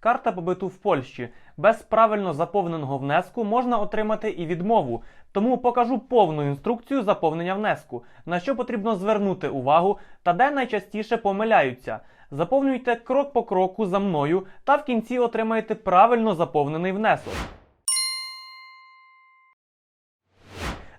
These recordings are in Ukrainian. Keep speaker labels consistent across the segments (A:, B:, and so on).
A: Карта побиту в Польщі. Без правильно заповненого внеску можна отримати і відмову. Тому покажу повну інструкцію заповнення внеску, на що потрібно звернути увагу та де найчастіше помиляються. Заповнюйте крок по кроку за мною та в кінці отримаєте правильно заповнений внесок.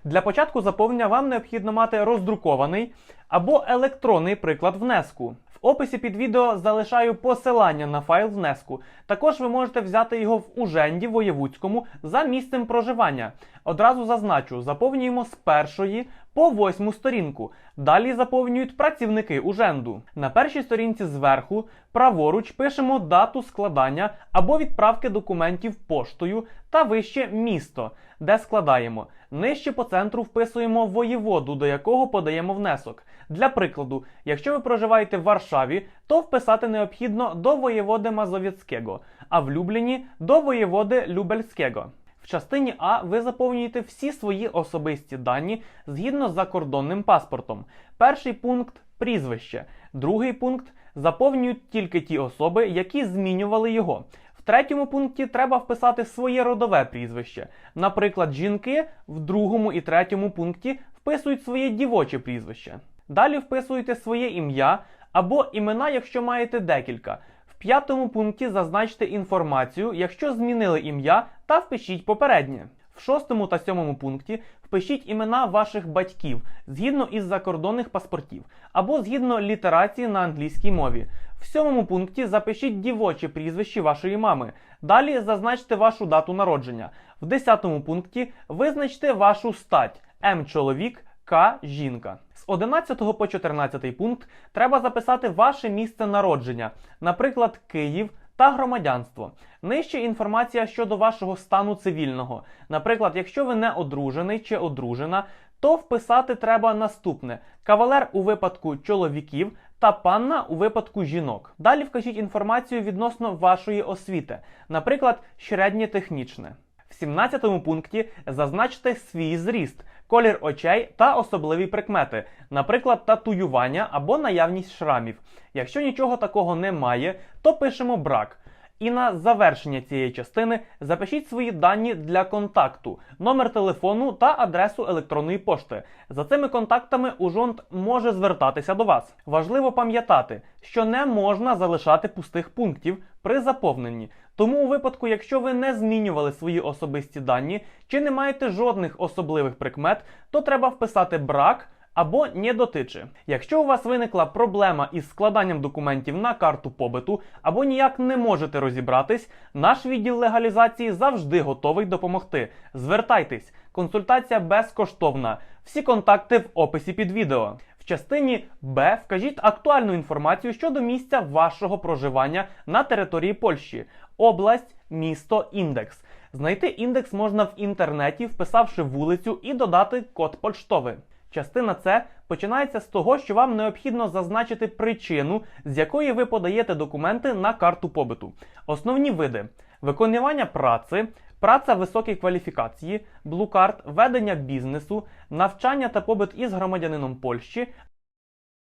A: Для початку заповнення вам необхідно мати роздрукований або електронний приклад внеску. Описі під відео залишаю посилання на файл внеску. Також ви можете взяти його в Уженді Воєвудському за місцем проживання. Одразу зазначу, заповнюємо з першої по восьму сторінку. Далі заповнюють працівники Уженду. На першій сторінці зверху праворуч пишемо дату складання або відправки документів поштою та вище місто, де складаємо. Нижче по центру вписуємо воєводу, до якого подаємо внесок. Для прикладу, якщо ви проживаєте в Варшаві, то вписати необхідно до воєводи Мазовецького, а в Любліні до воєводи Любельського. Частині А ви заповнюєте всі свої особисті дані згідно з закордонним паспортом. Перший пункт прізвище, другий пункт заповнюють тільки ті особи, які змінювали його. В третьому пункті треба вписати своє родове прізвище. Наприклад, жінки в другому і третьому пункті вписують своє дівоче прізвище. Далі вписуєте своє ім'я або імена, якщо маєте декілька. В п'ятому пункті зазначте інформацію, якщо змінили ім'я, та впишіть попереднє. В шостому та сьомому пункті впишіть імена ваших батьків згідно із закордонних паспортів або згідно літерації на англійській мові. В сьомому пункті запишіть дівоче прізвище вашої мами. Далі зазначте вашу дату народження. В десятому пункті визначте вашу стать М чоловік, К жінка. З 11 по 14 пункт треба записати ваше місце народження, наприклад, Київ та громадянство. Нижче інформація щодо вашого стану цивільного. Наприклад, якщо ви не одружений чи одружена, то вписати треба наступне: кавалер у випадку чоловіків та панна у випадку жінок. Далі вкажіть інформацію відносно вашої освіти, наприклад, середнє технічне. В 17 пункті зазначте свій зріст, колір очей та особливі прикмети, наприклад, татуювання або наявність шрамів. Якщо нічого такого немає, то пишемо брак. І на завершення цієї частини запишіть свої дані для контакту, номер телефону та адресу електронної пошти. За цими контактами Ужонт може звертатися до вас. Важливо пам'ятати, що не можна залишати пустих пунктів при заповненні. Тому у випадку, якщо ви не змінювали свої особисті дані чи не маєте жодних особливих прикмет, то треба вписати брак або не дотиче. Якщо у вас виникла проблема із складанням документів на карту побиту або ніяк не можете розібратись, наш відділ легалізації завжди готовий допомогти. Звертайтесь, консультація безкоштовна. Всі контакти в описі під відео. В частині Б вкажіть актуальну інформацію щодо місця вашого проживання на території Польщі, область, місто, індекс. Знайти індекс можна в інтернеті, вписавши вулицю і додати код поштовий. Частина С починається з того, що вам необхідно зазначити причину, з якої ви подаєте документи на карту побиту. Основні види: виконування праці, праця високій кваліфікації, блукарт, ведення бізнесу, навчання та побит із громадянином Польщі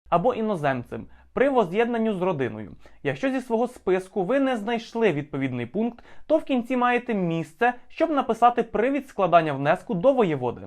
A: або іноземцем при воз'єднанню з родиною. Якщо зі свого списку ви не знайшли відповідний пункт, то в кінці маєте місце, щоб написати привід складання внеску до воєводи.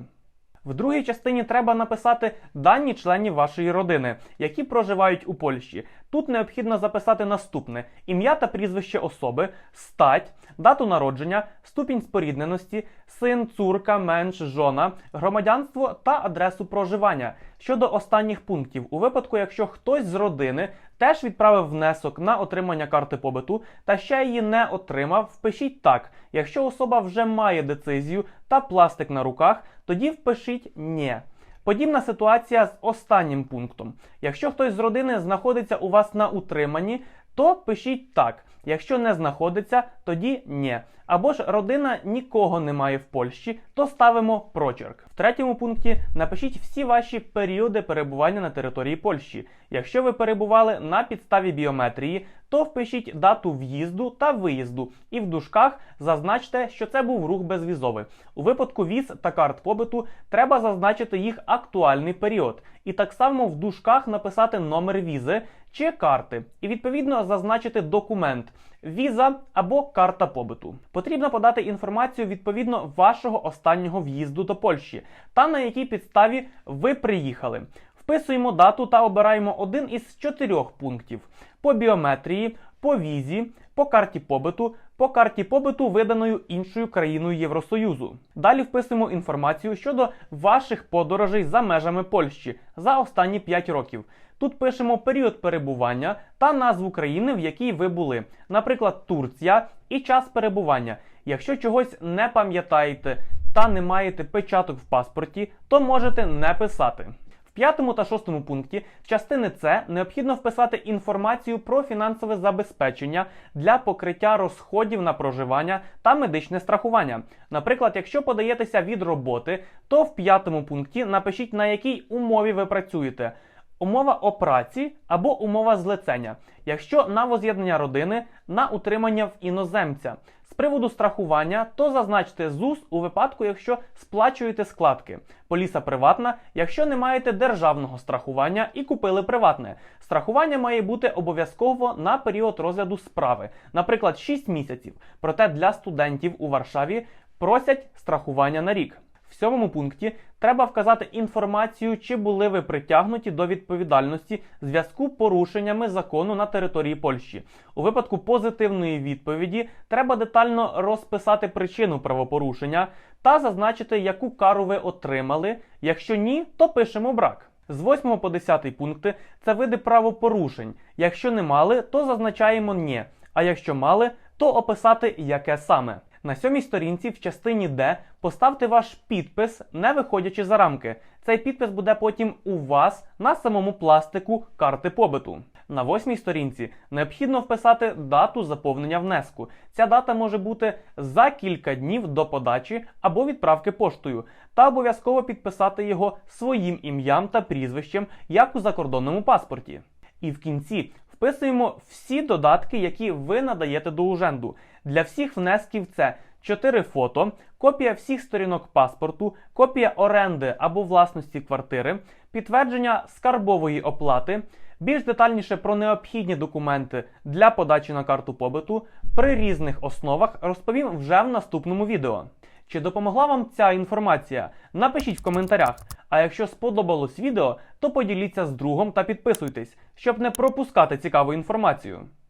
A: В другій частині треба написати дані членів вашої родини, які проживають у Польщі. Тут необхідно записати наступне: ім'я та прізвище особи, стать, дату народження, ступінь спорідненості, син, цурка, менш, жона, громадянство та адресу проживання. Щодо останніх пунктів, у випадку, якщо хтось з родини теж відправив внесок на отримання карти побиту та ще її не отримав, впишіть так. Якщо особа вже має децизію та пластик на руках, тоді впишіть «Нє». Подібна ситуація з останнім пунктом. Якщо хтось з родини знаходиться у вас на утриманні, то пишіть так. Якщо не знаходиться, тоді ні. Або ж родина нікого не має в Польщі, то ставимо прочерк. В третьому пункті напишіть всі ваші періоди перебування на території Польщі. Якщо ви перебували на підставі біометрії, то впишіть дату в'їзду та виїзду, і в дужках зазначте, що це був рух безвізовий. У випадку віз та карт побиту треба зазначити їх актуальний період, і так само в дужках написати номер візи чи карти, і відповідно зазначити документ. Віза або карта побиту. Потрібно подати інформацію відповідно вашого останнього в'їзду до Польщі та на якій підставі ви приїхали. Вписуємо дату та обираємо один із чотирьох пунктів: по біометрії, по візі, по карті побиту, по карті побиту, виданою іншою країною Євросоюзу. Далі вписуємо інформацію щодо ваших подорожей за межами Польщі за останні 5 років. Тут пишемо період перебування та назву країни, в якій ви були, наприклад, Турція і час перебування. Якщо чогось не пам'ятаєте та не маєте печаток в паспорті, то можете не писати. В п'ятому та шостому пункті частини С необхідно вписати інформацію про фінансове забезпечення для покриття розходів на проживання та медичне страхування. Наприклад, якщо подаєтеся від роботи, то в п'ятому пункті напишіть на якій умові ви працюєте. Умова о праці або умова злицення, якщо на воз'єднання родини на утримання в іноземця. З приводу страхування, то зазначте ЗУС у випадку, якщо сплачуєте складки. Поліса приватна, якщо не маєте державного страхування і купили приватне. Страхування має бути обов'язково на період розгляду справи, наприклад, 6 місяців. Проте для студентів у Варшаві просять страхування на рік. В сьомому пункті треба вказати інформацію, чи були ви притягнуті до відповідальності в зв'язку порушеннями закону на території Польщі. У випадку позитивної відповіді треба детально розписати причину правопорушення та зазначити, яку кару ви отримали. Якщо ні, то пишемо брак. З 8 по 10 пункти це види правопорушень. Якщо не мали, то зазначаємо «ні», а якщо мали, то описати яке саме. На сьомій сторінці в частині Д поставте ваш підпис, не виходячи за рамки. Цей підпис буде потім у вас на самому пластику карти побиту. На восьмій сторінці необхідно вписати дату заповнення внеску. Ця дата може бути за кілька днів до подачі або відправки поштою, та обов'язково підписати його своїм ім'ям та прізвищем, як у закордонному паспорті. І в кінці вписуємо всі додатки, які ви надаєте до уженду. Для всіх внесків це 4 фото, копія всіх сторінок паспорту, копія оренди або власності квартири, підтвердження скарбової оплати. Більш детальніше про необхідні документи для подачі на карту побиту при різних основах розповім вже в наступному відео. Чи допомогла вам ця інформація? Напишіть в коментарях. А якщо сподобалось відео, то поділіться з другом та підписуйтесь, щоб не пропускати цікаву інформацію.